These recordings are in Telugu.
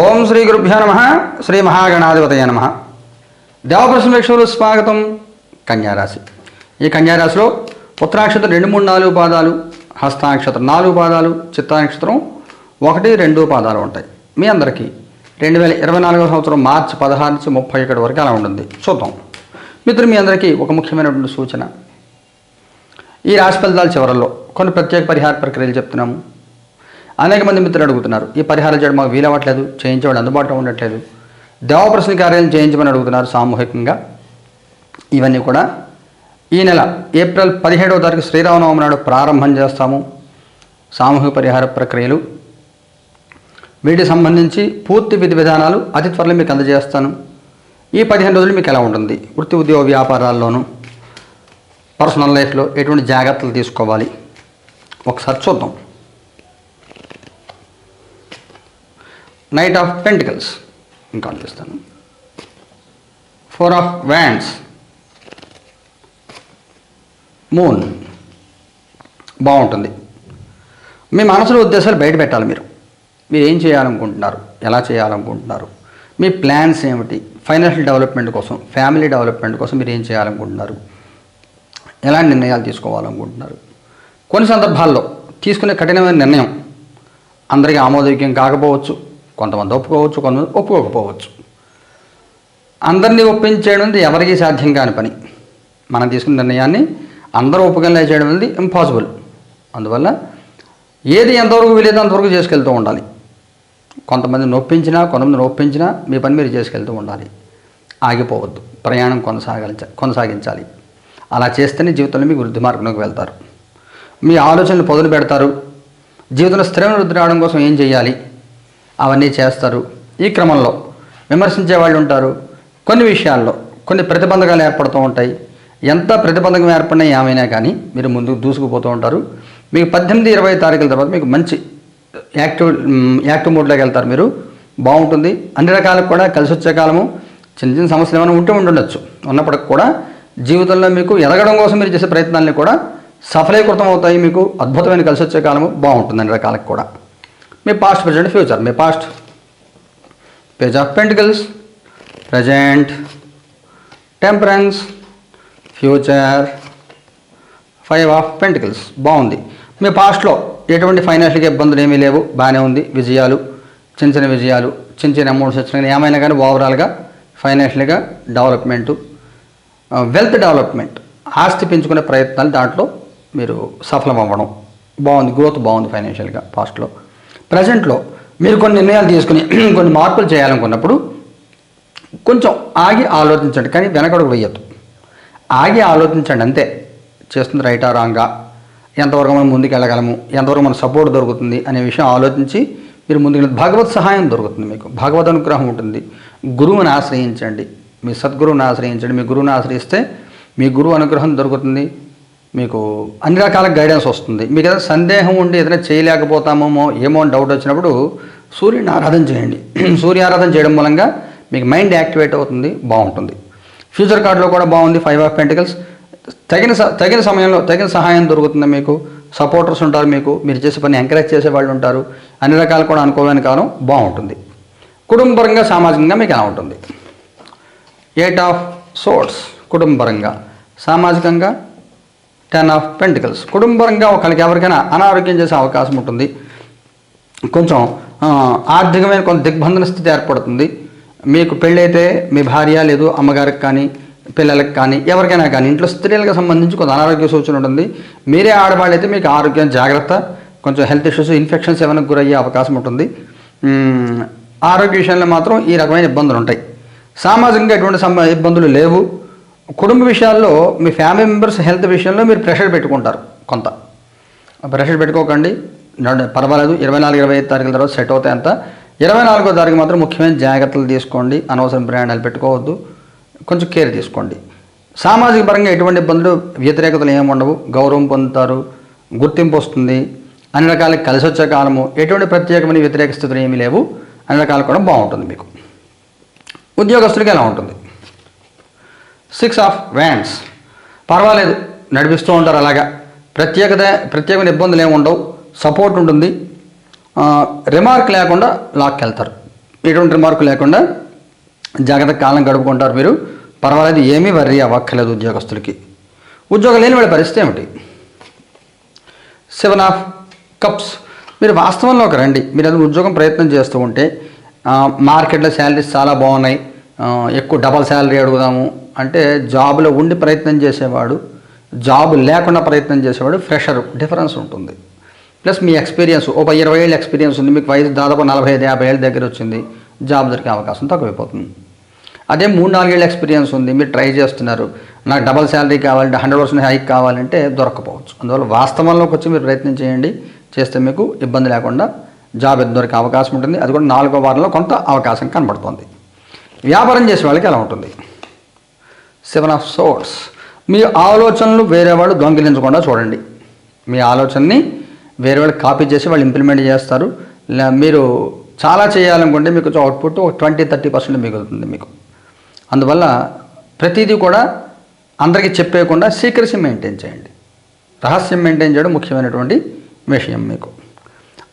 ఓం శ్రీ గురుభ్యో నమ శ్రీ మహాగణాధిపతయ నమ. దేవప్రశ్నవేక్షలు స్వాగతం కన్యారాశి. ఈ కన్యారాశిలో ఉత్తరాక్షత్రం రెండు మూడు నాలుగు పాదాలు హస్తానక్షత్రం నాలుగు పాదాలు చిత్తానక్షత్రం ఒకటి రెండు పాదాలు ఉంటాయి. మీ అందరికీ రెండు వేల ఇరవై నాలుగవ సంవత్సరం మార్చి పదహారు నుంచి ముప్పై ఒకటి వరకు అలా ఉంటుంది? చూద్దాం. మిత్రులు మీ అందరికీ ఒక ముఖ్యమైనటువంటి సూచన. ఈ రాశి ఫలితాల చివరల్లో కొన్ని ప్రత్యేక పరిహార ప్రక్రియలు చెప్తున్నాము. అనేక మంది మిత్రులు అడుగుతున్నారు ఈ పరిహారం చేయడం మాకు వీలవ్వట్లేదు చేయించేవాడు అందుబాటులో ఉండట్లేదు. దేవప్రశ్న కార్యాలను చేయించమని అడుగుతున్నారు సామూహికంగా. ఇవన్నీ కూడా ఈ నెల ఏప్రిల్ పదిహేడవ తారీఖు శ్రీరామనవమి నాడు ప్రారంభం చేస్తాము. సామూహిక పరిహార ప్రక్రియలు. వీటికి సంబంధించి పూర్తి విధి విధానాలు అతి త్వరలో మీకు అందజేస్తాను. ఈ పదిహేను రోజులు మీకు ఎలా ఉంటుంది? వృత్తి ఉద్యోగ వ్యాపారాల్లోనూ పర్సనల్ లైఫ్లో ఎటువంటి జాగ్రత్తలు తీసుకోవాలి? ఒకసారి చూద్దాం. నైట్ ఆఫ్ పెంటికల్స్ ఇంకా చూస్తాను ఫోర్ ఆఫ్ వ్యాండ్స్ మూన్ బాగుంటుంది. మీ మనసులో ఉద్దేశాలు బయట పెట్టాలి మీరు. మీరు ఏం చేయాలనుకుంటున్నారు? ఎలా చేయాలనుకుంటున్నారు? మీ ప్లాన్స్ ఏమిటి? ఫైనాన్షియల్ డెవలప్మెంట్ కోసం ఫ్యామిలీ డెవలప్మెంట్ కోసం మీరు ఏం చేయాలనుకుంటున్నారు? ఎలాంటి నిర్ణయాలు తీసుకోవాలనుకుంటున్నారు? కొన్ని సందర్భాల్లో తీసుకునే కఠినమైన నిర్ణయం అందరికీ ఆమోదయోగ్యం కాకపోవచ్చు. కొంతమంది ఒప్పుకోవచ్చు కొంతమంది ఒప్పుకోకపోవచ్చు. అందరినీ ఒప్పించేయడం అనేది ఎవరికీ సాధ్యం కాని పని. మనం తీసుకున్న నిర్ణయాన్ని అందరూ ఒప్పుకెళ్ళే చేయడం అనేది ఇంపాసిబుల్ అందువల్ల ఏది ఎంతవరకు వీలైతే అంతవరకు చేసుకెళ్తూ ఉండాలి. కొంతమంది నొప్పించినా కొంతమంది నొప్పించినా మీ పని మీరు చేసుకెళ్తూ ఉండాలి. ఆగిపోవద్దు. ప్రయాణం కొనసాగించ కొనసాగించాలి. అలా చేస్తేనే జీవితంలో మీకు వృద్ధి మార్గంలోకి వెళ్తారు. మీ ఆలోచనలు పొదలు పెడతారు. జీవితంలో స్థిరమైన వృద్ధి రావడం కోసం ఏం చేయాలి? అవన్నీ చేస్తారు. ఈ క్రమంలో విమర్శించే వాళ్ళు ఉంటారు. కొన్ని విషయాల్లో కొన్ని ప్రతిబంధకాలు ఏర్పడుతూ ఉంటాయి. ఎంత ప్రతిబంధకం ఏర్పడినా ఏమైనా కానీ మీరు ముందుకు దూసుకుపోతూ ఉంటారు. మీకు పద్దెనిమిది ఇరవై తారీఖుల తర్వాత మీకు మంచి యాక్టివ్ యాక్టివ్ మోడ్లోకి వెళ్తారు మీరు. బాగుంటుంది. అన్ని రకాలకు కూడా కలిసి వచ్చే కాలము చిన్న చిన్న సమస్యలు ఏమైనా ఉంటూ ఉండుండొచ్చు. ఉన్నప్పటికి కూడా జీవితంలో మీకు ఎదగడం కోసం మీరు చేసే ప్రయత్నాలని కూడా సఫలీకృతం అవుతాయి. మీకు అద్భుతమైన కలిసి వచ్చే కాలము బాగుంటుంది అన్ని రకాలకు కూడా. మీ past present future me past page of pentacles present temperance future five of pentacles బాగుంది. మీ పాస్ట్లో ఎటువంటి ఫైనాన్షియల్గా ఇబ్బందులు ఏమీ లేవు. బాగానే ఉంది. విజయాలు చిన్న చిన్న విజయాలు చిన్న చిన్న అమౌంట్స్ వచ్చిన కానీ ఏమైనా కానీ ఓవరాల్గా ఫైనాన్షియల్గా డెవలప్మెంటు వెల్త్ డెవలప్మెంట్ ఆస్తి పెంచుకునే ప్రయత్నాలు దాంట్లో మీరు సఫలం అవ్వడం. బాగుంది. గ్రోత్ బాగుంది ఫైనాన్షియల్గా పాస్ట్లో ప్రజెంట్లో మీరు కొన్ని నిర్ణయాలు తీసుకుని కొన్ని మార్పులు చేయాలనుకున్నప్పుడు కొంచెం ఆగి ఆలోచించండి కానీ వెనకడుగు వేయద్దు. ఆగి ఆలోచించండి అంతే. చేస్తుంది రైటా రాంగా? ఎంతవరకు మనం ముందుకు వెళ్ళగలము? ఎంతవరకు మన సపోర్ట్ దొరుకుతుంది అనే విషయం ఆలోచించి మీరు ముందుకు భగవత్ సహాయం దొరుకుతుంది మీకు. భగవద్ అనుగ్రహం ఉంటుంది. గురువుని ఆశ్రయించండి. మీ సద్గురువుని ఆశ్రయించండి. మీ గురువుని ఆశ్రయిస్తే మీ గురువు అనుగ్రహం దొరుకుతుంది. మీకు అన్ని రకాల గైడెన్స్ వస్తుంది. మీకు ఏదైనా సందేహం ఉండి ఏదైనా చేయలేకపోతామేమో ఏమో అని డౌట్ వచ్చినప్పుడు సూర్యుని ఆరాధన చేయండి. సూర్య ఆరాధన చేయడం మూలంగా మీకు మైండ్ యాక్టివేట్ అవుతుంది బాగుంటుంది. ఫ్యూచర్ కార్డులో కూడా బాగుంది ఫైవ్ ఆఫ్ పెంటికల్స్ తగిన తగిన సమయంలో తగిన సహాయం దొరుకుతుంది మీకు. సపోర్టర్స్ ఉంటారు మీకు మీరు చేసే పని ఎంకరేజ్ చేసే వాళ్ళు ఉంటారు. అన్ని రకాలు కూడా అనుకోలేని కాలం బాగుంటుంది. కుటుంబపరంగా సామాజికంగా మీకు ఎలా ఉంటుంది? ఎయిట్ ఆఫ్ సోర్స్ కుటుంబపరంగా సామాజికంగా టెన్ ఆఫ్ పెంటికల్స్ కుటుంబరంగా ఒకరికి ఎవరికైనా అనారోగ్యం చేసే అవకాశం ఉంటుంది. కొంచెం ఆర్థికమైన కొంత దిగ్బంధన స్థితి ఏర్పడుతుంది. మీకు పెళ్ళైతే మీ భార్య లేదు అమ్మగారికి కానీ పిల్లలకు కానీ ఎవరికైనా కానీ ఇంట్లో స్త్రీలకు సంబంధించి కొంత అనారోగ్య సూచన ఉంటుంది. మీరే ఆడవాళ్ళైతే మీకు ఆరోగ్యం జాగ్రత్త. కొంచెం హెల్త్ ఇష్యూస్ ఇన్ఫెక్షన్స్ ఏమైనా గురయ్యే అవకాశం ఉంటుంది. ఆరోగ్య విషయంలో మాత్రం ఈ రకమైన ఇబ్బందులు ఉంటాయి. సామాజికంగా ఎటువంటి సంబ ఇబ్బందులు లేవు. కుటుంబ విషయాల్లో మీ ఫ్యామిలీ మెంబర్స్ హెల్త్ విషయంలో మీరు ప్రెషర్ పెట్టుకుంటారు కొంత. ప్రెషర్ పెట్టుకోకండి. పర్వాలేదు. ఇరవై నాలుగు ఇరవై ఐదు తారీఖుల తర్వాత సెట్ అవుతాయి అంతా. ఇరవై నాలుగో తారీఖు మాత్రం ముఖ్యమైన జాగ్రత్తలు తీసుకోండి. అనవసరం ప్రయాణాలు పెట్టుకోవద్దు. కొంచెం కేర్ తీసుకోండి. సామాజిక పరంగా ఎటువంటి ఇబ్బందులు వ్యతిరేకతలు ఏమి ఉండవు. గౌరవం పొందుతారు. గుర్తింపు వస్తుంది. అన్ని రకాల కలిసి వచ్చే కాలము. ఎటువంటి ప్రత్యేకమైన వ్యతిరేక స్థితులు ఏమీ లేవు. అన్ని రకాలు కూడా బాగుంటుంది మీకు. ఉద్యోగస్తులకి ఎలా ఉంటుంది? Six of wands. పర్వాలేదు నడిపిస్తూ ఉంటారు అలాగా. ప్రత్యేకత ప్రత్యేకమైన ఇబ్బందులు ఏమి ఉండవు. సపోర్ట్ ఉంటుంది. రిమార్క్ లేకుండా లాక్కెళ్తారు ఎటువంటి రిమార్క్ లేకుండా జాగ్రత్త కాలం గడుపుకుంటారు మీరు. పర్వాలేదు ఏమీ వర్రీ అవ్వక్కర్లేదు ఉద్యోగస్తులకి. ఉద్యోగం లేని వాళ్ళ పరిస్థితి ఏమిటి? సెవెన్ ఆఫ్ కప్స్ మీరు వాస్తవంలోకి రండి. మీరు అది ఉద్యోగం ప్రయత్నం చేస్తూ ఉంటే మార్కెట్లో శాలరీస్ చాలా బాగున్నాయి. ఎక్కువ డబల్ శాలరీ అడుగుదాము. అంటే జాబ్లో ఉండి ప్రయత్నం చేసేవాడు జాబ్ లేకుండా ప్రయత్నం చేసేవాడు ఫ్రెషర్ డిఫరెన్స్ ఉంటుంది. ప్లస్ మీ ఎక్స్పీరియన్స్ ఒక ఇరవై ఏళ్ళ ఎక్స్పీరియన్స్ ఉంది మీకు వయసు దాదాపు నలభై ఐదు యాభై ఏళ్ళ దగ్గర వచ్చింది జాబ్ దొరికే అవకాశం తక్కువైపోతుంది. అదే మూడు నాలుగేళ్ళ ఎక్స్పీరియన్స్ ఉంది మీరు ట్రై చేస్తున్నారు నాకు డబల్ శాలరీ కావాలంటే హండ్రెడ్ పర్సెంట్ హైక్ కావాలంటే దొరకపోవచ్చు అందువల్ల వాస్తవంలోకి వచ్చి మీరు ప్రయత్నం చేయండి చేస్తే మీకు ఇబ్బంది లేకుండా జాబ్ దొరికే అవకాశం ఉంటుంది. అది కూడా నాలుగో వారంలో కొంత అవకాశం కనబడుతుంది. వ్యాపారం చేసే వాళ్ళకి ఎలా ఉంటుంది? సెవెన్ ఆఫ్ సోర్స్ మీ ఆలోచనలు వేరే వాళ్ళు దొంగిలించకుండా చూడండి. మీ ఆలోచనని వేరే వాళ్ళు కాపీ చేసి వాళ్ళు ఇంప్లిమెంట్ చేస్తారు. లే- మీరు చాలా చేయాలనుకుంటే మీకు అవుట్పుట్ ఒక ట్వంటీ థర్టీ పర్సెంట్ మిగులుతుంది మీకు. అందువల్ల ప్రతిదీ కూడా అందరికీ చెప్పేయకుండా సీక్రసీ మెయింటైన్ చేయండి. రహస్యం మెయింటైన్ చేయడం ముఖ్యమైనటువంటి విషయం మీకు.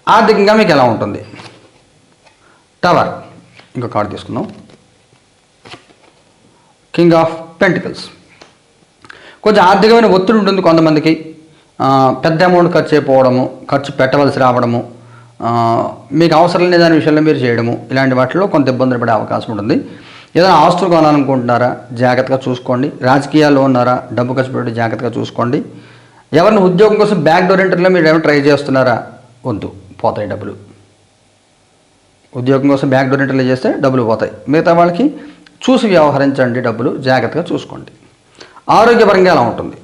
ఆర్థికంగా మీకు ఎలా ఉంటుంది? టవర్ ఇంకో కార్డు తీసుకుందాం. కింగ్ ఆఫ్ పెంటికల్స్ కొంచెం ఆర్థికమైన ఒత్తిడి ఉంటుంది కొంతమందికి. పెద్ద అమౌంట్ ఖర్చు అయిపోవడము ఖర్చు పెట్టవలసి రావడము మీకు అవసరం లేని దాని విషయంలో మీరు చేయడము ఇలాంటి వాటిలో కొంత ఇబ్బందులు పడే అవకాశం ఉంటుంది. ఏదైనా ఆస్తులు కొనాలనుకుంటున్నారా జాగ్రత్తగా చూసుకోండి. రాజకీయాల్లో ఉన్నారా డబ్బు ఖర్చు పెట్టి జాగ్రత్తగా చూసుకోండి. ఎవరిని ఉద్యోగం కోసం బ్యాక్ డోర్ ఇంటర్లో మీరు ఏమైనా ట్రై చేస్తున్నారా వద్దు పోతాయి డబ్బులు. ఉద్యోగం కోసం బ్యాక్ డోర్ ఇంటర్లో చేస్తే డబ్బులు పోతాయి. మిగతా వాళ్ళకి చూసి వ్యవహరించండి డబ్బులు జాగ్రత్తగా చూసుకోండి. ఆరోగ్యపరంగా ఎలా ఉంటుంది?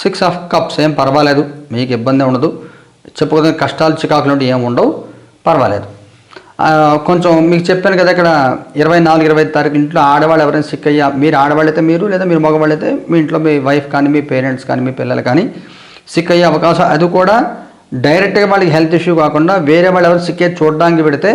సిక్స్ ఆఫ్ కప్స్ ఏం పర్వాలేదు మీకు ఇబ్బంది ఉండదు. చెప్పుకోదగిన కష్టాలు చికాకులు ఉంటే ఏం ఉండవు పర్వాలేదు. కొంచెం మీకు చెప్పాను కదా ఇక్కడ ఇరవై నాలుగు ఇరవై ఐదు తారీఖు ఇంట్లో ఆడవాళ్ళు ఎవరైనా సిక్ అయ్యా మీరు ఆడవాళ్ళైతే మీరు లేదా మీరు మగవాళ్ళైతే మీ ఇంట్లో మీ వైఫ్ కానీ మీ పేరెంట్స్ కానీ మీ పిల్లలు కానీ సిక్ అయ్యే అవకాశం. అది కూడా డైరెక్ట్గా వాళ్ళకి హెల్త్ ఇష్యూ కాకుండా వేరే వాళ్ళు ఎవరు సిక్ అయ్యి చూడడానికి పెడితే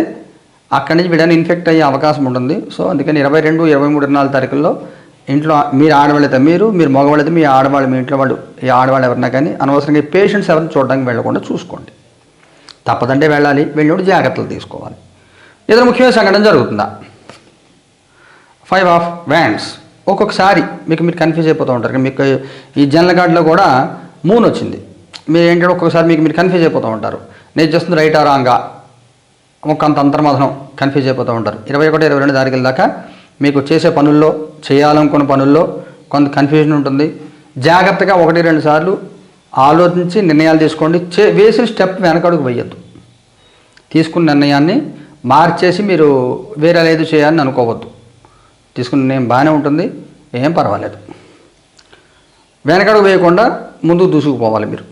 అక్కడి నుంచి విడని ఇన్ఫెక్ట్ అయ్యే అవకాశం ఉంటుంది. సో అందుకని ఇరవై రెండు ఇరవై మూడు ఇరవై నాలుగు తారీఖుల్లో ఇంట్లో మీరు ఆడవాళ్ళైతే మీరు మీరు మగవాళ్ళైతే మీ ఆడవాళ్ళు మీ ఇంట్లో వాళ్ళు ఈ ఆడవాళ్ళు ఎవరైనా కానీ అనవసరంగా ఈ పేషెంట్స్ ఎవరిని చూడడానికి వెళ్ళకుండా చూసుకోండి. తప్పదంటే వెళ్ళాలి వెళ్ళినప్పుడు జాగ్రత్తలు తీసుకోవాలి. ఏదైనా ముఖ్యమైన సంఘటన జరుగుతుందా? ఫైవ్ ఆఫ్ వ్యాండ్స్ ఒక్కొక్కసారి మీకు మీరు కన్ఫ్యూజ్ అయిపోతూ ఉంటారు. మీకు ఈ జనరల్ కార్డులో కూడా మూన్ వచ్చింది. మీరు ఏంటంటే ఒక్కొక్కసారి మీకు మీరు కన్ఫ్యూజ్ అయిపోతూ ఉంటారు. నేను చేస్తుంది రైట్ ఆ? రాంగా కొంత అంతర్మాధనం కన్ఫ్యూజ్ అయిపోతూ ఉంటారు. ఇరవై ఒకటి ఇరవై రెండు తారీఖుల దాకా మీకు చేసే పనుల్లో చేయాలనుకున్న పనుల్లో కొంత కన్ఫ్యూజన్ ఉంటుంది. జాగ్రత్తగా ఒకటి రెండు సార్లు ఆలోచించి నిర్ణయాలు తీసుకోండి. చే వేసిన స్టెప్ వెనకడుగు వేయద్దు. తీసుకున్న నిర్ణయాన్ని మార్చేసి మీరు వేరే లేదు చేయాలని అనుకోవద్దు. తీసుకున్న నిర్ణయం బాగానే ఉంటుంది. ఏం పర్వాలేదు. వెనకడుగు వేయకుండా ముందుకు దూసుకుపోవాలి మీరు.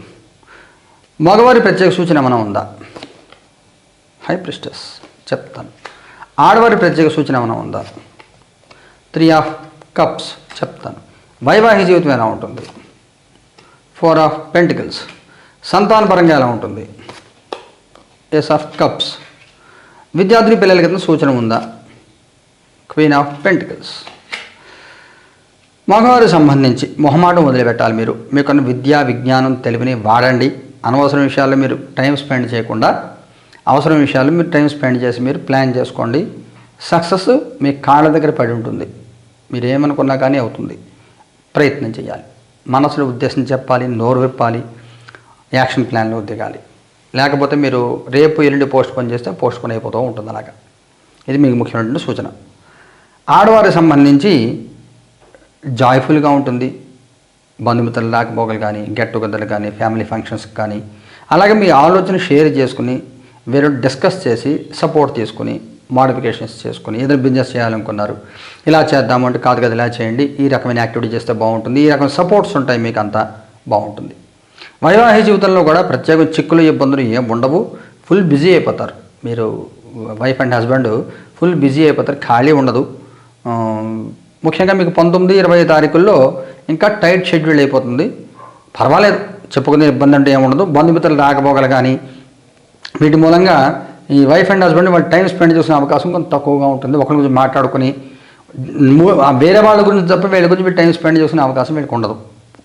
మగవారి ప్రత్యేక సూచన ఏమైనా ఉందా? హై ప్రిస్టస్ చెప్తాను. ఆడవారి ప్రత్యేక సూచన ఏమైనా ఉందా? త్రీ ఆఫ్ కప్స్ చెప్తాను. వైవాహిక జీవితం ఎలా ఉంటుంది? ఫోర్ ఆఫ్ పెంటికల్స్ సంతానపరంగా ఎలా ఉంటుంది? ఎస్ ఆఫ్ కప్స్ విద్యార్థిని పిల్లలకి ఏదైనా సూచన ఉందా? క్వీన్ ఆఫ్ పెంటికల్స్ మగవారికి సంబంధించి మొహమాటం వదిలిపెట్టాలి మీరు. మీకున్న విద్యా విజ్ఞానం తెలివిని వాడండి. అనవసరం విషయాల్లో మీరు టైం స్పెండ్ చేయకుండా అవసరం విషయాలు మీరు టైం స్పెండ్ చేసి మీరు ప్లాన్ చేసుకోండి. సక్సెస్ మీ కాళ్ళ దగ్గర పడి ఉంటుంది. మీరు ఏమనుకున్నా కానీ అవుతుంది. ప్రయత్నం చేయాలి. మనసులో ఉద్దేశం చెప్పాలి నోరు విప్పాలి యాక్షన్ ప్లాన్లో దిగాలి. లేకపోతే మీరు రేపు ఎల్లుండి పోస్ట్ పోన్ చేస్తే పోస్ట్ పోన్ అయిపోతూ ఉంటుంది అలాగా. ఇది మీకు ముఖ్యమైనటువంటి సూచన. ఆడవారికి సంబంధించి జాయ్ఫుల్గా ఉంటుంది. బంధుమిత్రులు లేకపోగలు కానీ గెట్ టుగెదర్లు కానీ ఫ్యామిలీ ఫంక్షన్స్ కానీ అలాగే మీ ఆలోచన షేర్ చేసుకుని వీరు డిస్కస్ చేసి సపోర్ట్ తీసుకుని మోడిఫికేషన్స్ చేసుకుని ఏదైనా బిజినెస్ చేయాలనుకున్నారు. ఇలా చేద్దామంటే కాదు కదా ఇలా చేయండి. ఈ రకమైన యాక్టివిటీ చేస్తే బాగుంటుంది. ఈ రకమైన సపోర్ట్స్ ఉంటాయి మీకు అంతా బాగుంటుంది. వైవాహిక జీవితంలో కూడా ప్రత్యేక చిక్కులు ఇబ్బందులు ఏం ఉండవు. ఫుల్ బిజీ అయిపోతారు. మీరు wife and husband full busy అయిపోతారు. ఖాళీ ఉండదు. ముఖ్యంగా మీకు పంతొమ్మిది ఇరవై తారీఖుల్లో ఇంకా టైట్ షెడ్యూల్ అయిపోతుంది. పర్వాలేదు. చెప్పుకునే ఇబ్బంది అంటే ఏముండదు బంధుమిత్రులు రాకపోగలు కానీ వీటి మూలంగా ఈ వైఫ్ అండ్ హస్బెండ్ వాళ్ళు టైం స్పెండ్ చేసిన అవకాశం కొంత తక్కువగా ఉంటుంది. ఒకరి గురించి మాట్లాడుకుని వేరే వాళ్ళ గురించి తప్ప వీళ్ళ గురించి వీళ్ళు టైం స్పెండ్ చేసిన అవకాశం వీళ్ళకి ఉండదు.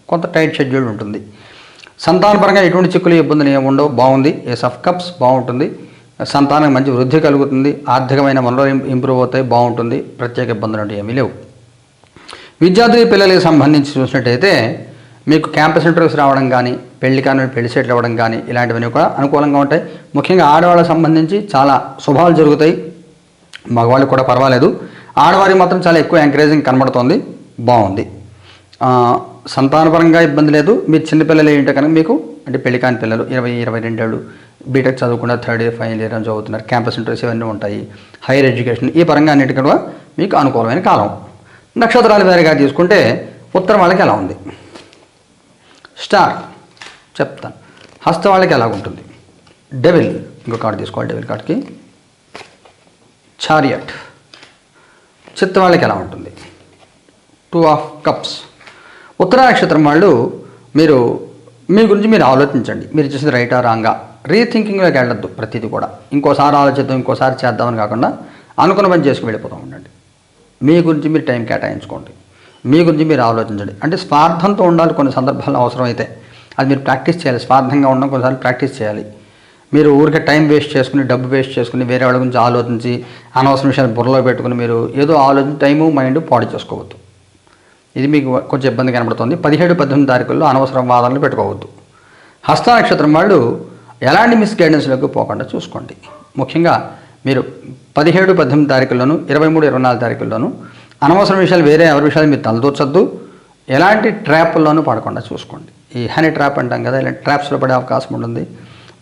కొంత టైట్ షెడ్యూల్ ఉంటుంది. సంతానపరంగా ఎటువంటి చిక్కులు ఇబ్బందులు ఏమి ఉండవు. బాగుంది. ఏస్ ఆఫ్ కప్స్ బాగుంటుంది. సంతానం మంచి వృద్ధి కలుగుతుంది. ఆర్థికమైన వనరులు ఇంప్రూవ్ అవుతాయి. బాగుంటుంది. ప్రత్యేక ఇబ్బందులు అంటే ఏమీ లేవు. విద్యార్థి పిల్లలకి సంబంధించి చూసినట్టయితే మీకు క్యాంపస్ ఇంటర్వ్యూస్ రావడం కానీ పెళ్ళి కానీ పెళ్ళి సెటిల్ అవ్వడం కానీ ఇలాంటివన్నీ కూడా అనుకూలంగా ఉంటాయి. ముఖ్యంగా ఆడవాళ్ళకి సంబంధించి చాలా శుభాలు జరుగుతాయి. మగవాళ్ళకి కూడా పర్వాలేదు. ఆడవారికి మాత్రం చాలా ఎక్కువ ఎంకరేజింగ్ కనబడుతోంది. బాగుంది. సంతానపరంగా ఇబ్బంది లేదు. మీరు చిన్నపిల్లలు ఏంటో కనుక మీకు అంటే పెళ్ళి కాని పిల్లలు ఇరవై ఇరవై రెండేళ్ళు బీటెక్ చదువుకున్న థర్డ్ ఇయర్ ఫైనల్ ఇయర్ అని చదువుతున్నారు. క్యాంపస్ ఇంటర్వ్యూస్ ఇవన్నీ ఉంటాయి. హైయర్ ఎడ్యుకేషన్ ఈ పరంగా అన్నిటికీ కూడా మీకు అనుకూలమైన కాలం. నక్షత్రాల వారిగా తీసుకుంటే ఉత్తరం వాళ్ళకి ఎలా ఉంది? స్టార్. చెప్తాను. హస్త వాళ్ళకి ఎలా ఉంటుంది డెవిల్. ఇంకో కార్డు తీసుకోవాలి డెవిల్ కార్డ్కి. చారియట్. చిత్త వాళ్ళకి ఎలా ఉంటుంది టూ ఆఫ్ కప్స్. ఉత్తర నక్షత్రం వాళ్ళు మీరు మీ గురించి మీరు ఆలోచించండి. మీరు చేసిన రైటా రాంగా? రీథింకింగ్లోకి వెళ్ళొద్దు ప్రతిదీ కూడా. ఇంకోసారి ఆలోచిద్దాం ఇంకోసారి చేద్దామని కాకుండా అనుకున్న పని చేసుకుని వెళ్ళిపోతూ ఉండండి. మీ గురించి మీరు టైం కేటాయించుకోండి. మీ గురించి మీరు ఆలోచించండి. అంటే స్వార్థంతో ఉండాలి కొన్ని సందర్భాల్లో అవసరమైతే. అది మీరు ప్రాక్టీస్ చేయాలి. స్వార్థంగా ఉండడం కొన్నిసార్లు ప్రాక్టీస్ చేయాలి. మీరు ఊరికే టైం వేస్ట్ చేసుకుని డబ్బు వేస్ట్ చేసుకుని వేరే వాళ్ళ గురించి ఆలోచించి అనవసరం విషయాలు బుర్రలో పెట్టుకుని మీరు ఏదో ఆలోచించి టైము మైండ్ పాడు చేసుకోవద్దు. ఇది మీకు కొంచెం ఇబ్బంది కనబడుతుంది. పదిహేడు పద్దెనిమిది తారీఖుల్లో అనవసరం వాదనలు పెట్టుకోవద్దు. హస్త నక్షత్రం వాళ్ళు ఎలాంటి మిస్గైడెన్స్లోకి పోకుండా చూసుకోండి. ముఖ్యంగా మీరు పదిహేడు పద్దెనిమిది తారీఖుల్లోనూ ఇరవై మూడు ఇరవై నాలుగు తారీఖుల్లోనూ అనవసర విషయాలు వేరే ఎవరి విషయాలు మీరు తలదూర్చొద్దు. ఎలాంటి ట్రాప్ల్లోనూ పడకుండా చూసుకోండి. ఈ హనీ ట్రాప్ అంటాం కదా ఇలాంటి ట్రాప్స్లో పడే అవకాశం ఉంటుంది.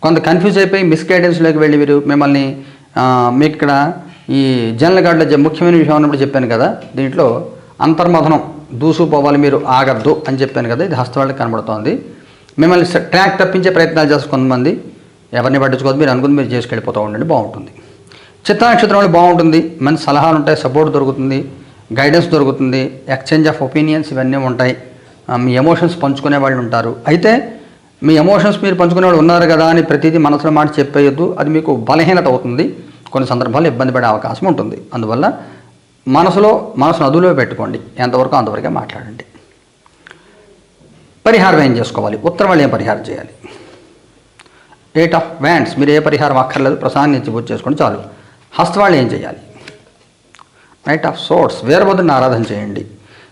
కొంత కన్ఫ్యూజ్ అయిపోయి మిస్గైడెన్స్లోకి వెళ్ళి మీరు మిమ్మల్ని మీకు ఇక్కడ ఈ జనరల్ గార్డులో జ- ముఖ్యమైన విషయం ఉన్నప్పుడు చెప్పాను కదా దీంట్లో అంతర్మథనం దూసుకుపోవాలి మీరు ఆగద్దు అని చెప్పాను కదా ఇది హస్తవాళ్ళకి కనబడుతోంది. మిమ్మల్ని ట్రాక్ తప్పించే ప్రయత్నాలు చేస్తారు కొంతమంది ఎవరిని పట్టించుకోవద్దు మీరు అనుకుని మీరు చేసుకెళ్ళిపోతూ ఉండండి బాగుంటుంది. చిత్ర నక్షత్రం బాగుంటుంది మంచి సలహాలు ఉంటాయి సపోర్ట్ దొరుకుతుంది. గైడెన్స్ దొరుకుతుంది ఎక్స్చేంజ్ ఆఫ్ ఒపీనియన్స్ ఇవన్నీ ఉంటాయి. మీ ఎమోషన్స్ పంచుకునే వాళ్ళు ఉంటారు. అయితే మీ ఎమోషన్స్ మీరు పంచుకునే వాళ్ళు ఉన్నారు కదా అని ప్రతిదీ మనసులో మాట చెప్పేయొద్దు. అది మీకు బలహీనత అవుతుంది. కొన్ని సందర్భాల్లో ఇబ్బంది పడే అవకాశం ఉంటుంది. అందువల్ల మనసులో మనసును అదులో పెట్టుకోండి. ఎంతవరకు అంతవరకే మాట్లాడండి. పరిహారం ఏం చేసుకోవాలి? ఉత్తరం వాళ్ళు ఏం పరిహారం చేయాలి? ఎయిట్ ఆఫ్ వ్యాండ్స్ మీరు ఏ పరిహారం అక్కర్లేదు. ప్రసాదాన్ని ఇచ్చి పూజ చేసుకోండి చాలు. హస్తవాళ్ళు ఏం చేయాలి? నైట్ ఆఫ్ సోర్స్ వీరభద్రుని ఆరాధన చేయండి.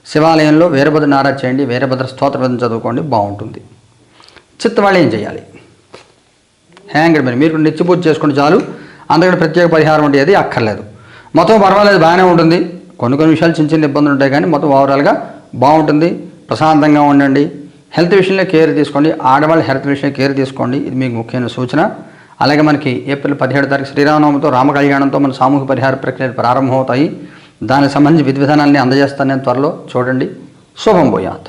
శివాలయంలో వీరభద్రుని ఆరాధన చేయండి. వీరభద్ర స్తోత్రం చదువుకోండి. బాగుంటుంది. చిత్తవాళ్ళు ఏం చేయాలి. హ్యాంగడ్ మీరు మీరు నిత్య పూజ చేసుకోండి చాలు. అందుకని ప్రత్యేక పరిహారం అంటే ఏది అక్కర్లేదు. మొత్తం పర్వాలేదు బాగానే ఉంటుంది. కొన్ని కొన్ని విషయాలు చిన్న చిన్న ఇబ్బందులు ఉంటాయి కానీ మొత్తం ఓవరాల్గా బాగుంటుంది. ప్రశాంతంగా ఉండండి. హెల్త్ విషయంలో కేర్ తీసుకోండి. ఆడవాళ్ళ హెల్త్ విషయంలో కేర్ తీసుకోండి. ఇది మీకు ముఖ్యమైన సూచన. అలాగే మనకి ఏప్రిల్ పదిహేడు తారీఖు శ్రీరామనవమితో రామ కళ్యాణంతో మన సామూహిక పరిహార ప్రక్రియలు ప్రారంభమవుతాయి. దానికి సంబంధించి విధి విధానాన్ని అందజేస్తాను నేను త్వరలో. చూడండి. శుభం పోయాత్